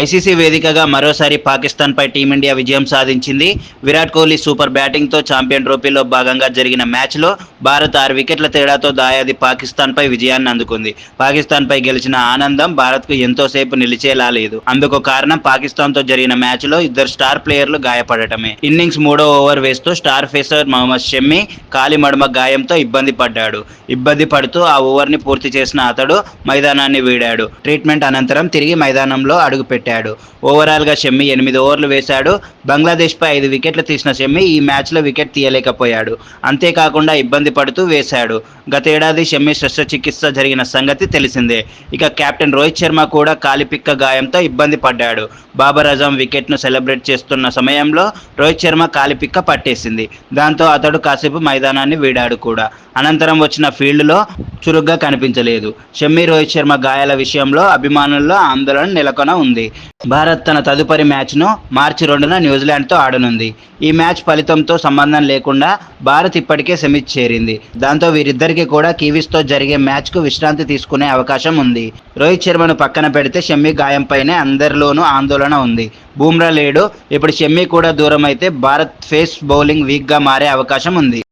ICC వేదికగా మరోసారి పాకిస్తాన్పై team India విజయం సాధించింది. విరాట్ కోహ్లీ సూపర్ బ్యాటింగ్తో ఛాంపియన్ ట్రోఫీలో భాగంగా జరిగిన మ్యాచ్లో భారత్ ఆరు వికెట్ల తేడాతో దాయాది పాకిస్తాన్పై విజయాన్ని అందుకుంది. పాకిస్తాన్పై గెలిచిన ఆనందం భారత్కు ఎంతోసేపు నిలిచేలా లేదు. అందుకు కారణం పాకిస్తాన్తో జరిగిన మ్యాచ్లో ఇద్దరు స్టార్ ప్లేయర్లు గాయపడటమే. ఇన్నింగ్స్ మూడో ఓవర్ వేస్తూ స్టార్ ఫేసర్ మహమ్మద్ షమ్మి కాలి మడమ గాయంతో ఇబ్బంది పడ్డాడు. ఇబ్బంది పడుతూ ఆ ఓవర్ని పూర్తి చేసిన అతడు మైదానాన్ని వీడాడు. ట్రీట్మెంట్ అనంతరం తిరిగి మైదానంలో అడుగుపెట్టాడు ఓవరాల్గా షమ్మి ఎనిమిది ఓవర్లు వేశాడు. బంగ్లాదేశ్పై ఐదు వికెట్లు తీసిన షమ్మి ఈ మ్యాచ్లో వికెట్ తీయలేకపోయాడు. అంతేకాకుండా ఇబ్బంది పడుతూ వేశాడు. గతేడాది షమ్మి శస్త్రచికిత్స జరిగిన సంగతి తెలిసిందే. ఇక కెప్టెన్ రోహిత్ శర్మ కూడా కాలిపిక్క గాయంతో ఇబ్బంది పడ్డాడు. బాబర్ అజం వికెట్ను సెలబ్రేట్ చేస్తున్న సమయంలో రోహిత్ శర్మ కాలిపిక్క పట్టేసింది. దాంతో అతడు కాసేపు మైదానాన్ని వీడాడు కూడా. అనంతరం వచ్చిన ఫీల్డ్లో చురుగ్గా కనిపించలేదు. షమ్మి రోహిత్ శర్మ గాయాల విషయంలో అభిమానుల్లో ఆందోళన నెలకొన ఉంది. భారత్ తన తదుపరి మ్యాచ్ను మార్చి రెండున న్యూజిలాండ్తో ఆడనుంది. ఈ మ్యాచ్ ఫలితంతో సంబంధం లేకుండా భారత్ ఇప్పటికే సెమీస్ చేరింది. దాంతో వీరిద్దరికీ కూడా కివీస్తో జరిగే మ్యాచ్కు విశ్రాంతి తీసుకునే అవకాశం ఉంది. రోహిత్ శర్మను పక్కన పెడితే షమ్మి గాయంపైనే అందరిలోనూ ఆందోళన ఉంది. బూమ్రా లేడు. ఇప్పుడు షమ్మి కూడా దూరం అయితే భారత్ ఫేస్ బౌలింగ్ వీక్గా మారే అవకాశం ఉంది.